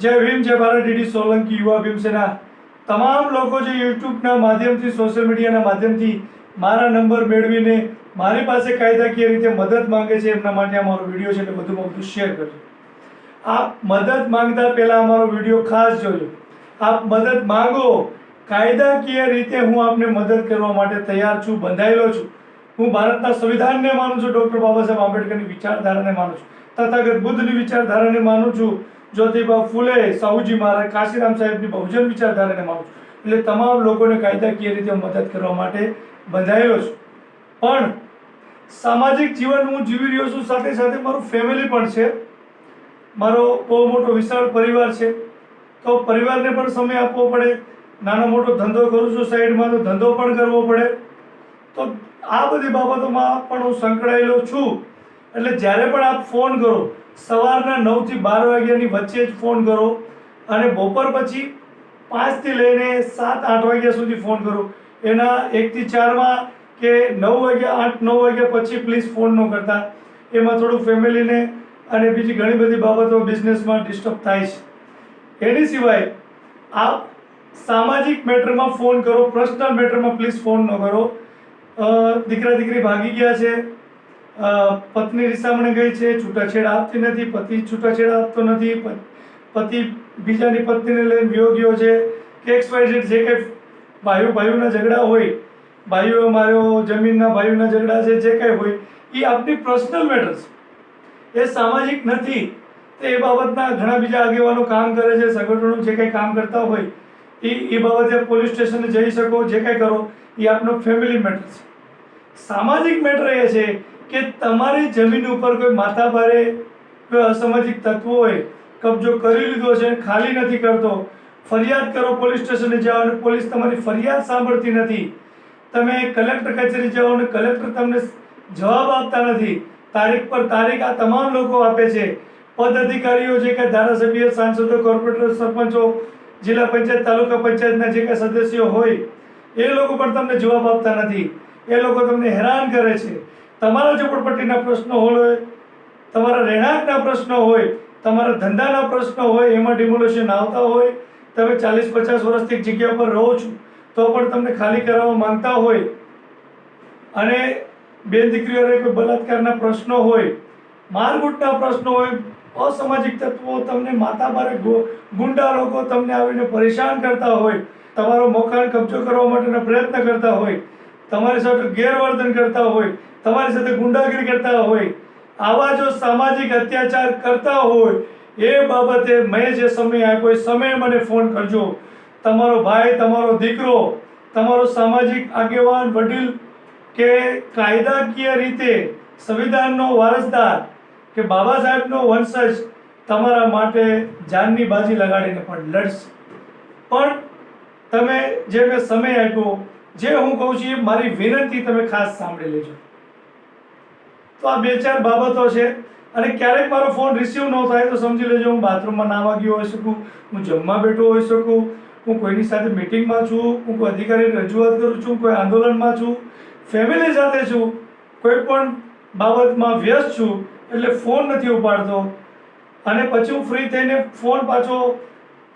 જય ભીમ, જય ભારત, ડીડી સોલંકી, યુવા ભીમસેના તમામ લોકો જે યુટ્યુબના માધ્યમથી, સોશિયલ મીડિયાના માધ્યમથી મારા નંબર મેળવીને મારી પાસે કાયદાકીય રીતે મદદ માંગે છે, એમના માટે અમારો મારો વીડિયો છે, એટલે બધું બધું શેર કરજો. આપ મદદ માંગતા પહેલાં અમારો વીડિયો ખાસ જોજો. આપ મદદ માંગો, કાયદાકીય રીતે હું આપને મદદ કરવા માટે તૈયાર છું, બંધાયેલો છું. હું ભારતના સંવિધાનને માનું છું, ડૉક્ટર બાબા સાહેબ આંબેડકરની વિચારધારાને માનું છું. તથાગત બુદ્ધની વિચારધારાને માનું છું. જ્યોતિબા ફૂલે, સાહુજી મહારાજ, કાશીરામ સાહેબની બહુજન વિચારધારાને માનું છું. એટલે તમામ લોકોને કાયદાકીય રીતે મદદ કરવા માટે બંધાયેલો છું. પણ સામાજિક જીવન હું જીવી રહ્યો છું, સાથે સાથે મારું ફેમિલી પણ છે. મારો બહુ મોટો વિશાળ પરિવાર છે. તો પરિવારને પણ સમય આપવો પડે. નાનો મોટો ધંધો કરું છું સાઈડમાં, તો ધંધો પણ કરવો પડે. તો આ બધી બાબતોમાં પણ હું સંકળાયેલો છું. એટલે જ્યારે પણ આપ ફોન કરો સવારના નવથી બાર વાગ્યાની વચ્ચે જ ફોન કરો અને બપોર પછી પાંચથી લઈને સાત, આઠ વાગ્યા સુધી ફોન કરો. એના એકથી ચારમાં કે નવ વાગ્યા, આઠ, નવ વાગ્યા પછી પ્લીઝ ફોન ન કરતા. એમાં થોડું ફેમિલીને અને બીજી ઘણી બધી બાબતો બિઝનેસમાં ડિસ્ટર્બ થાય છે. એની સિવાય આપ સામાજિક મેટરમાં ફોન કરો પર્સનલ મેટરમાં પ્લીઝ ફોન ન કરો. દીકરા દીકરી ભાગી ગયા છે. પત્ની રિસામણે ગઈ છે, છૂટાછેડા આપતી નથી, પતિ છૂટાછેડા આપતો નથી પતિ બીજાની પત્નીને લઈને વિયોગ્યો છે. કે એક્સ વાય જે કંઈ ભાઈઓ ભાઈઓના ઝઘડા હોય, ભાઈઓ માર્યો જમીનના ભાઈઓના ઝઘડા છે, જે કંઈ હોય, એ આપની પર્સનલ મેટર્સ એ સામાજિક નથી. તો એ બાબતના ઘણા બીજા આગેવાનો કામ કરે છે, સંગઠનો જે કંઈ કામ કરતા હોય, એ એ બાબતે પોલીસ સ્ટેશને જઈ શકો, જે કંઈ કરો, એ આપનો ફેમિલી મેટર છે સામાજિક મેટર એ છે કે તમારી જમીન ઉપર કોઈ માથાભારે કોઈ અસામાજિક તત્વો હોય, કબજો કરી લીધો છે ખાલી નથી કરતો, ફરિયાદ કરો પોલીસ સ્ટેશને જાઓ અને પોલીસ તમારી ફરિયાદ સાંભળતી નથી. તમે કલેક્ટર કચેરી જાઓ અને કલેક્ટર તમને જવાબ આપતા નથી. તારીખ પર તારીખ આ તમામ લોકો આપે છે. પદ અધિકારીઓ જે કે ધારાસભ્ય, સાંસદો, કોર્પોરેટર, સરપંચો, જિલ્લા પંચાયત, તાલુકા પંચાયતના જે કાંઈ સદસ્યો હોય, એ લોકો પણ તમને જવાબ આપતા નથી. એ લોકો તમને હેરાન કરે છે. તમારા ઝૂંપડપટ્ટીના પ્રશ્નો હોય, તમારા રહેણાંકના પ્રશ્નો હોય, તમારા ધંધાના પ્રશ્નો હોય, એમાં ડિમોલેશન આવતા હોય, તમે ચાલીસ પચાસ વર્ષથી જગ્યા પર રહો છો, તો પણ તમને ખાલી કરાવવા માંગતા હોય, અને બેન દીકરીઓને કોઈ બલાત્કારના પ્રશ્નો હોય મારગુટના પ્રશ્નો હોય, અસામાજિક તત્વો તમને માથાભારે ગુ- ગુંડા લોકો તમને આવીને પરેશાન કરતા હોય, તમારો મકાન કબજો કરવા માટેના પ્રયત્ન કરતા હોય, તમારી સાથે ગેરવર્તન કરતા હોય તમારી સાથે ગુંડાગીરી કરતા હોય, આવા જો સામાજિક અત્યાચાર કરતા હોય, એ બાબતે મેં જે સમય આપ્યો એ સમયે મને ફોન કરજો. તમારો ભાઈ, તમારો દીકરો, તમારો સામાજિક આગેવાન, વડીલ કે કાયદાકીય રીતે સંવિધાનનો વારસદાર કે બાબા સાહેબનો વંશજ તમારા માટે જાનની બાજી લગાડીને પણ લડશે. પણ તમે જે મેં સમય આપ્યો, જે હું કહું છું એ મારી વિનંતી તમે ખાસ સાંભળી લેજો. તો આ બે ચાર બાબતો છે. અને ક્યારેક મારો ફોન રિસીવ ન થાય તો સમજી લેજો, હું બાથરૂમમાં નાવા ગયો હોઈ શકું, હું જમવા બેઠો હોઈ શકું, હું કોઈની સાથે મિટિંગમાં છું, હું કોઈ અધિકારી રજૂઆત કરું છું, કોઈ આંદોલનમાં છું. ફેમિલી સાથે છું, કોઈ પણ બાબતમાં વ્યસ્ત છું, એટલે ફોન નથી ઉપાડતો. અને પછી હું ફ્રી થઈને ફોન પાછો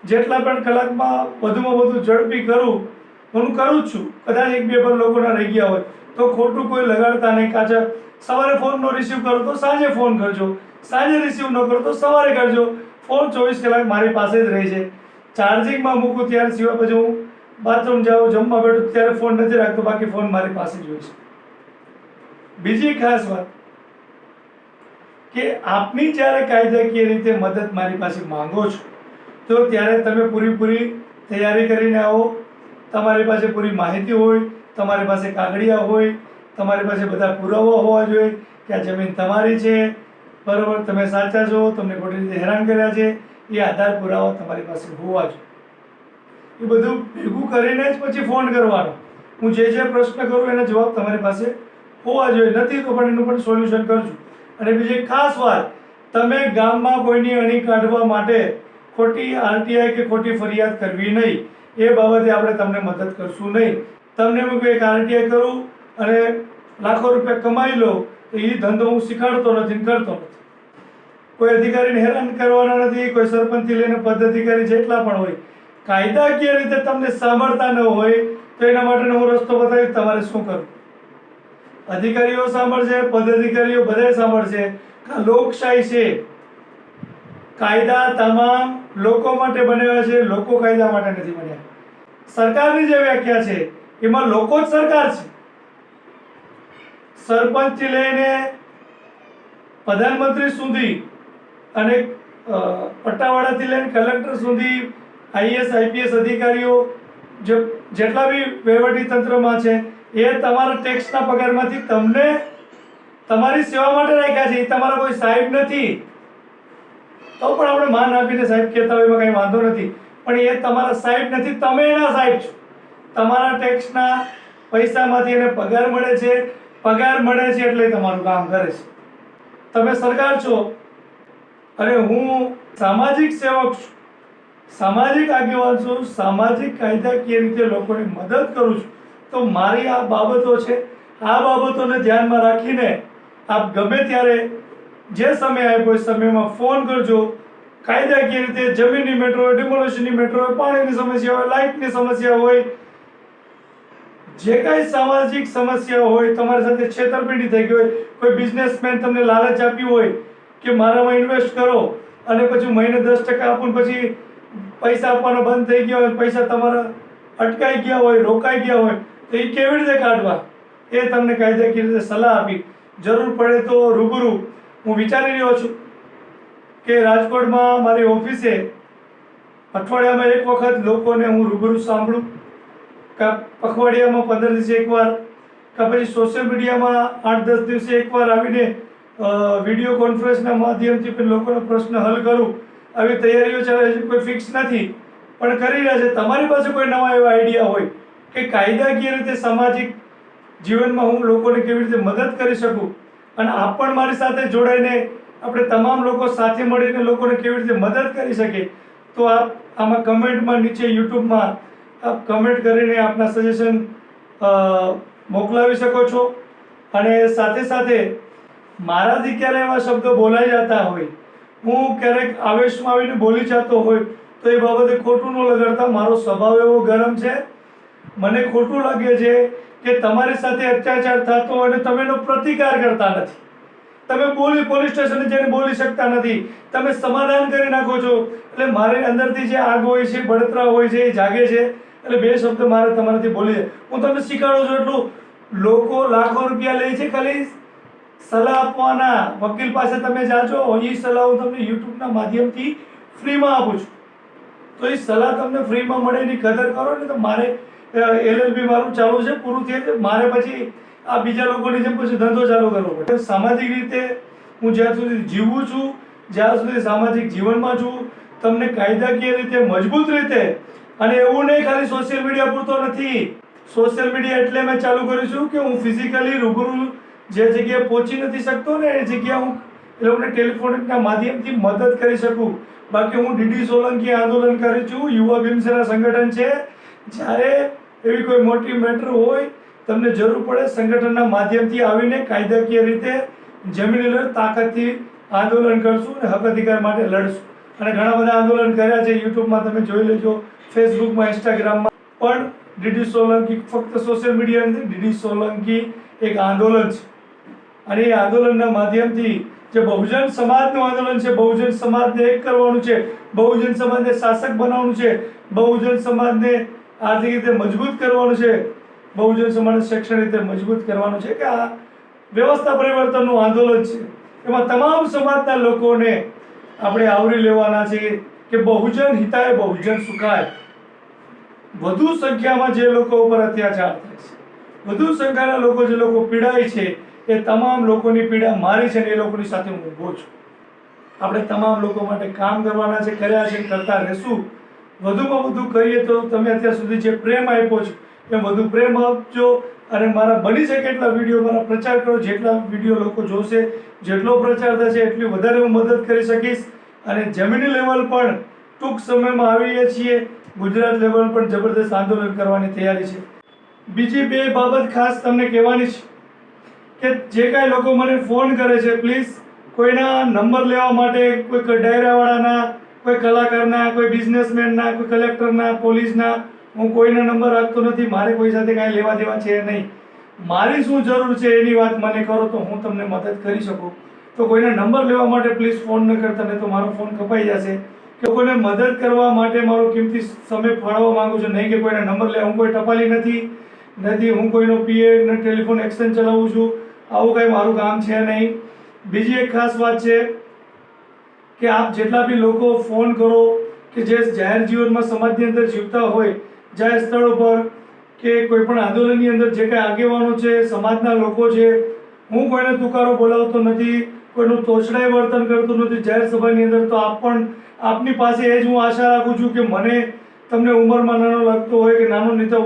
જેટલા પણ કલાકમાં વધુમાં વધુ ઝડપી કરું, હું કરું જ છું. કદાચ એક બે પણ લોકોના રહી ગયા હોય. તો ખોટું કોઈ લગાડતા નહીં. કાચા સવારે ફોન નો રિસીવ કરો તો સાંજે ફોન કરજો. સાંજે રિસીવ ન કરો તો સવારે કરજો. ફોન ચોવીસ કલાક મારી પાસે જ રહે છે. ચાર્જિંગમાં મૂકું ત્યારે સિવાય પછી હું બાથરૂમ જાઉં, જમવા બેઠું, ત્યારે ફોન નથી રાખતો. બાકી ફોન મારી પાસે જ હોય છે. બીજી ખાસ વાત કે આપની જ્યારે કાયદાકીય રીતે મદદ મારી પાસે માંગો છો, તો ત્યારે તમે પૂરીપૂરી તૈયારી કરીને આવો. તમારી પાસે પૂરી માહિતી હોય તમારી પાસે કાગળિયા હોય, તમારી પાસે બધા પુરાવા હોવા જોઈએ કે આ જમીન તમારી છે. બરાબર, તમે સાચા છો, તમને ખોટી રીતે હેરાન કર્યા છે, એ આધાર પુરાવા તમારી પાસે હોવા જોઈએ. એ બધું ભેગું કરીને જ પછી ફોન કરવાનો. હું જે જે પ્રશ્ન કરું એના જવાબ તમારી પાસે હોવા જોઈએ. નથી તો પણ એનું પણ સોલ્યુશન કરજો અને બીજી ખાસ વાત, તમે ગામમાં કોઈની અણી કાઢવા માટે ખોટી આરટીઆઈ કે ખોટી ફરિયાદ કરવી નહીં. એ બાબતે આપણે તમને મદદ કરશું નહીં. તમને હું એક આરટીઆઈ કરું અને લાખો રૂપિયા કમાઈ લો, તો એ ધંધો હું શીખાડતો નથી કરતો નથી. કોઈ અધિકારીને હેરાન કરવાના નથી, કોઈ સરપંચથી લઈને પદાધિકારી જેટલા પણ હોય. કાયદાકીય રીતે તમને સાંભળતા ન હોય, તો એના માટેનો હું રસ્તો બતાવીશ, તમારે શું કરવું? અધિકારીઓ સાંભળશે, પદાધિકારીઓ બધા સાંભળશે લોકશાહી છે. કાયદા તમામ લોકો માટે બનાવ્યા છે, લોકો કાયદા માટે નથી બન્યા. સરકારની જે વ્યાખ્યા છે એમાં લોકો જ સરકાર છે. સરપંચથી લઈને પ્રધાનમંત્રી સુધી અને પટ્ટાવાળાથી લઈને કલેક્ટર સુધી આઈએસ આઈપીએસ અધિકારીઓ જેટલા બી વહીવટી તંત્રમાં છે, એ તમારા ટેક્સના પગારમાંથી તમને તમારી સેવા માટે રાખ્યા છે, એ તમારા કોઈ સાહેબ નથી. તો પણ આપણે માન આપીને સાહેબ કહેતા હોય એમાં કંઈ વાંધો નથી. પણ એ તમારા સાહેબ નથી, તમે એના સાહેબ છો. તમારા ટેક્સના પૈસામાંથી એને પગાર મળે છે, પગાર મળે છે એટલે તમારું કામ કરે છે. તમે સરકાર છો, અને હું સામાજિક સેવક છું. સામાજિક આગેવાન છું, સામાજિક કાયદાકીય રીતે લોકોની મદદ કરું છું. તો મારી આ બાબતો છે, આ બાબતોને ધ્યાનમાં રાખીને આપ ગમે ત્યારે જે સમય આપ્યો એ સમયમાં ફોન કરજો. કાયદાકીય રીતે જમીનની મેટ્રો હોય, ડિમોલેશનની મેટ્રો હોય, પાણીની સમસ્યા હોય, લાઇટની સમસ્યા હોય જે કાંઈ સામાજિક સમસ્યા હોય, તમારી સાથે છેતરપિંડી થઈ ગઈ હોય, કોઈ બિઝનેસમેન તમને લાલચ આપ્યું હોય કે મારામાં ઇન્વેસ્ટ કરો અને પછી મહિને દસ ટકા આપો પછી પૈસા આપવાનો બંધ થઈ ગયા હોય, પૈસા તમારા અટકાઈ ગયા હોય, રોકાઈ ગયા હોય, તો એ કેવી રીતે કાઢવા? એ તમને કાયદાકીય રીતે સલાહ આપી. જરૂર પડે તો રૂબરૂ હું વિચારી રહ્યો છું કે રાજકોટમાં મારી ઓફિસે અઠવાડિયામાં એક વખત લોકોને હું રૂબરૂ સાંભળું. પખવાડિયામાં પંદર દિવસે એકવાર કાં પછી સોશિયલ મીડિયામાં આઠ દસ દિવસે એકવાર આવીને વીડિયો કોન્ફરન્સના માધ્યમથી પણ લોકોનો પ્રશ્ન હલ કરું. આવી તૈયારીઓ ચાલે છે, કોઈ ફિક્સ નથી. પણ કરી રહ્યા છે. તમારી પાસે કોઈ નવા એવા આઈડિયા હોય કે કાયદાકીય રીતે સામાજિક જીવનમાં હું લોકોને કેવી રીતે મદદ કરી શકું? અને આપ પણ મારી સાથે જોડાઈને આપણે તમામ લોકો સાથે મળીને લોકોને કેવી રીતે મદદ કરી શકીએ? તો આપ આમાં કમેન્ટમાં નીચે યુટ્યુબમાં આપ કમેન્ટ કરીને આપના સજેશન મોકલાવી શકો છો. અને સાથે સાથે મારાથી ક્યારે એવા શબ્દો બોલાઈ જતા હોય, હું ક્યારેક આવેશમાં આવીને બોલી જતો હોય, તો એ બાબતે ખોટું ન લગાડતા, મારો સ્વભાવ એવો ગરમ છે. મને ખોટું લાગે છે કે તમારી સાથે અત્યાચાર થતો અને તમે એનો પ્રતિકાર કરતા નથી. તમે બોલી પોલીસ સ્ટેશને જઈને બોલી શકતા નથી. તમે સમાધાન કરી નાખો છો. એટલે મારી અંદરથી જે આગ હોય છે, બળતરા હોય છે, એ જાગે છે. એટલે બે શબ્દ મારે તમારાથી બોલીએ. હું તમને શીખવાડું છું એટલું. લોકો લાખો રૂપિયા લે છે ખાલી. સલાહ આપવાના. વકીલ પાસે તમે જાજો એ સલાહ હું તમને યુટ્યુબના માધ્યમથી ફ્રીમાં આપું છું. તો એ સલાહ તમને ફ્રીમાં મળે એની કદર કરો ને તો મારે એલએલબી મારું ચાલુ છે, પૂરું થયે છે. મારે પછી આ બીજા લોકોની જેમ પછી ધંધો ચાલુ કરવો પડે. સામાજિક રીતે હું જ્યાં સુધી જીવું છું, જ્યાં સુધી સામાજિક જીવનમાં છું, તમને કાયદાકીય રીતે મજબૂત રીતે અને એવું નહીં, ખાલી સોશિયલ મીડિયા પૂરતો નથી. સોશિયલ મીડિયા એટલે મેં ચાલુ કર્યું છું કે હું ફિઝિકલી રૂબરૂ જે જગ્યાએ પહોંચી નથી શકતો ને એ જગ્યા હું એ લોકોને ટેલિફોનિકના માધ્યમથી મદદ કરી શકું. બાકી હું ડીડી સોલંકી આંદોલન કરું છું, યુવા ભીમસેના સંગઠન છે. જ્યારે એવી કોઈ મોટી મેટર હોય, તમને જરૂર પડે સંગઠનના માધ્યમથી આવીને કાયદાકીય રીતે જમીન તાકાતથી આંદોલન કરશું અને હક અધિકાર માટે લડશું. અને ઘણા બધા આંદોલન કર્યા છે, યુટ્યુબમાં તમે જોઈ લેજો. ફેસબુકમાં, ઇન્સ્ટાગ્રામમાં, પણ ડીડી સોલંકી ફક્ત સોશિયલ મીડિયા નથી, ડીડી સોલંકી એક આંદોલન છે. અને એ આંદોલનના માધ્યમથી જે બહુજન સમાજનું આંદોલન છે, બહુજન સમાજને એક કરવાનું છે, બહુજન સમાજને શાસક બનાવવાનું છે, બહુજન સમાજને આર્થિક રીતે મજબૂત કરવાનું છે, બહુજન સમાજને શૈક્ષણિક રીતે મજબૂત કરવાનું છે, કે આ વ્યવસ્થા પરિવર્તનનું આંદોલન છે. એમાં તમામ સમાજના લોકોને આપણે આવરી લેવાના છે કે બહુજન હિતાય, બહુજન સુખાય. વધુ સંખ્યામાં જે લોકો ઉપર અત્યાચાર થાય છે, વધુ સંખ્યાના લોકો જે લોકો પીડાય છે, એ તમામ લોકોની પીડા મારી છે ને એ લોકોની સાથે હું ઊભો છું. આપણે તમામ લોકો માટે કામ કરવાના છે, કર્યા છે, કરતા રહેશું. વધુમાં વધુ કરીએ તો તમે અત્યાર સુધી જે પ્રેમ આપ્યો છે, એ વધુ પ્રેમ આપજો અને મારા બની શકે એટલા વીડિયો મારા પ્રચાર કરો, જેટલા વીડિયો લોકો જોશે, જેટલો પ્રચાર થશે, એટલી વધારે હું મદદ કરી શકીશ. અને જમીની લેવલ પણ ટૂંક સમયમાં આવીએ છીએ. ગુજરાત લેવલ પર જબરદસ્ત આંદોલન કરવાની તૈયારી છે. બીજી બે બાબત ખાસ તમને કહેવાની છે કે જે કાંઈ લોકો મને ફોન કરે છે પ્લીઝ કોઈના નંબર લેવા માટે કોઈ ડાયરાવાળાના, કોઈ કલાકારના, કોઈ બિઝનેસમેનના કોઈ કલેક્ટરના પોલીસના હું કોઈના નંબર રાખતો નથી, મારે કોઈ સાથે કાંઈ લેવા દેવા છે નહીં. મારી શું જરૂર છે એની વાત મને કરો તો હું તમને મદદ કરી શકું. તો કોઈના નંબર લેવા માટે પ્લીઝ ફોન ન કરતા, નહીં તો મારો ફોન કપાઈ જશે. કે કોઈને મદદ કરવા માટે મારો કિંમતી સમય ફાળવવા માંગુ છું. નહીં કે કોઈના નંબર લે, હું કોઈ ટપાલી નથી નથી, હું કોઈનો પીએ, ને ટેલિફોન એક્સચેન્જ ચલાવું છું. આવું કાંઈ મારું કામ છે નહીં. બીજી એક ખાસ વાત છે કે આપ જેટલા બી લોકો ફોન કરો કે જે જાહેર જીવનમાં સમાજની અંદર જીવતા હોય, જાહેર સ્થળો પર કે કોઈ પણ આંદોલનની અંદર જે કાંઈ આગેવાનો છે, સમાજના લોકો છે, હું કોઈને તુકારો બોલાવતો નથી. કોઈનું તોછડાઈ વર્તન કરતું નથી. જાહેર સભાની અંદર તો આપ પણ, આપની પાસે એ જ હું આશા રાખું છું કે મને તમને ઉંમરમાં નાનો લાગતો હોય કે નાનો નેતા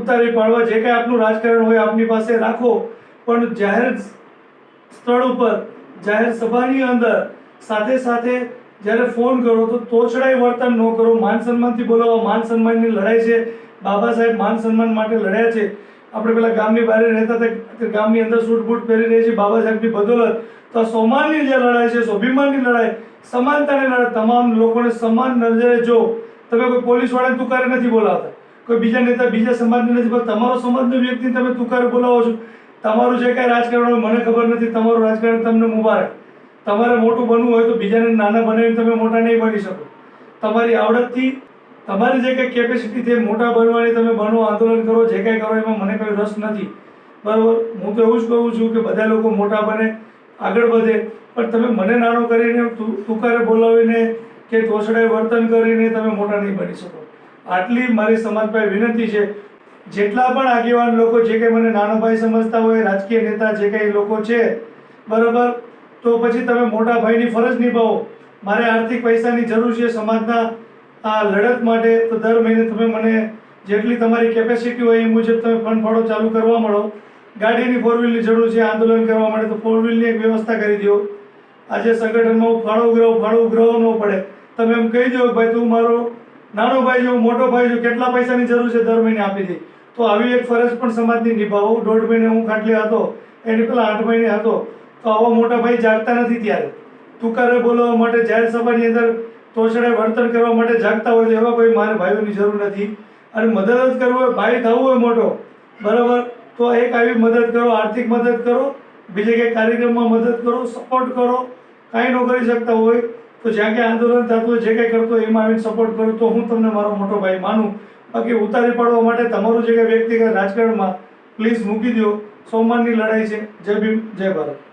ઉતારી પાડવા જે કાંઈ આપનું રાજકારણ હોય આપની પાસે રાખો. પણ જાહેર સ્થળ ઉપર, જાહેર સભાની અંદર સાથે સાથે જ્યારે ફોન કરો તો તોછડાઈ વર્તન ન કરો. માન સન્માનથી બોલાવો. માન સન્માનની લડાઈ છે. બાબા સાહેબ માન સન્માન માટે લડ્યા છે. આપણે પેલા ગામની બહાર રહેતા હતા ગામની અંદર સૂટ બૂટ પહેરી રહી છે, બાબા સાહેબની બદોલત. તો સોમાનની જે લડાઈ છે, સ્વાભિમાનની લડાઈ, સમાનતાની લડાઈ, તમામ લોકોને સમાન નજરે જો, તમે કોઈ પોલીસવાળાને તુકારે નથી બોલાવતા. કોઈ બીજા નેતા, બીજા સમાજને નથી પણ તમારો સમાજનો વ્યક્તિ તમે તુકારે બોલાવો છો. તમારું જે કાંઈ રાજકારણ મને ખબર નથી, તમારું રાજકારણ તમને મુબારક. તમારે મોટું બનવું હોય તો બીજાને નાના બનાવીને તમે મોટા નહીં બની શકો. તમારી આવડતથી તમારી જે કંઈ કેપેસિટી છે મોટા બનવાની તમે બનો, આંદોલન કરો, જે કાંઈ કરો, એમાં મને કોઈ રસ નથી. બરાબર? હું તો એવું જ કહું છું કે બધા લોકો મોટા બને, આગળ વધે. પણ તમે મને નાનો કરીને તુકારે બોલાવીને કે તોછડાઈ વર્તન કરીને તમે મોટા નહીં બની શકો. આટલી મારી સમાજ પાસે વિનંતી છે. જેટલા પણ આગેવાન લોકો જે કંઈ મને નાનો ભાઈ સમજતા હોય, રાજકીય નેતા જે કંઈ લોકો છે, બરાબર? તો પછી તમે મોટા ભાઈની ફરજ નિભાવો. મારે આર્થિક પૈસાની જરૂર છે સમાજના આ લડત માટે તો દર મહિને તમે મને જેટલી તમારી કેપેસિટી હોય એ મુજબ તમે ફંડ ફાળો ચાલુ કરવા મળો. ગાડીની ફોર વ્હીલની જરૂર છે, આંદોલન કરવા માટે તો ફોર વ્હીલની એક વ્યવસ્થા કરી દો. આજે સંગઠનમાં ફાળો ઉઘરાવું, ફાળો ઉઘરાવવો ન પડે. તમે એમ કહી દો ભાઈ તું મારો નાનો ભાઈ જો મોટો ભાઈ જો કેટલા પૈસાની જરૂર છે દર મહિને આપી દે તો આવી એક ફરજ પણ સમાજની નિભાવો. દોઢ મહિને હું ખાટલી હતો, એની પહેલાં આઠ મહિને હતો. તો આવા મોટા ભાઈ જાગતા નથી ત્યારે. તુકારે બોલાવવા માટે જાહેર સભાની અંદર તોછડે વર્તન કરવા માટે જાગતા હોય તો એવા કોઈ મારે ભાઈઓની જરૂર નથી. અને મદદ કરવું હોય, ભાઈ થવું હોય મોટો, બરાબર? તો એક આવી મદદ કરો, આર્થિક મદદ કરો, બીજે કંઈ કાર્યક્રમમાં મદદ કરો સપોર્ટ કરો. કાંઈ ન કરી શકતા હોય, તો જ્યાં ક્યાં આંદોલન થતું હોય, જે કંઈ કરતો હોય, એમાં આવીને સપોર્ટ કરું, તો હું તમને મારો મોટો ભાઈ માનું. બાકી ઉતારી પાડવા માટે તમારું જે કંઈ વ્યક્તિગત રાજકારણમાં પ્લીઝ મૂકી દો સોમવારની લડાઈ છે. જય ભીમ, જય ભારત.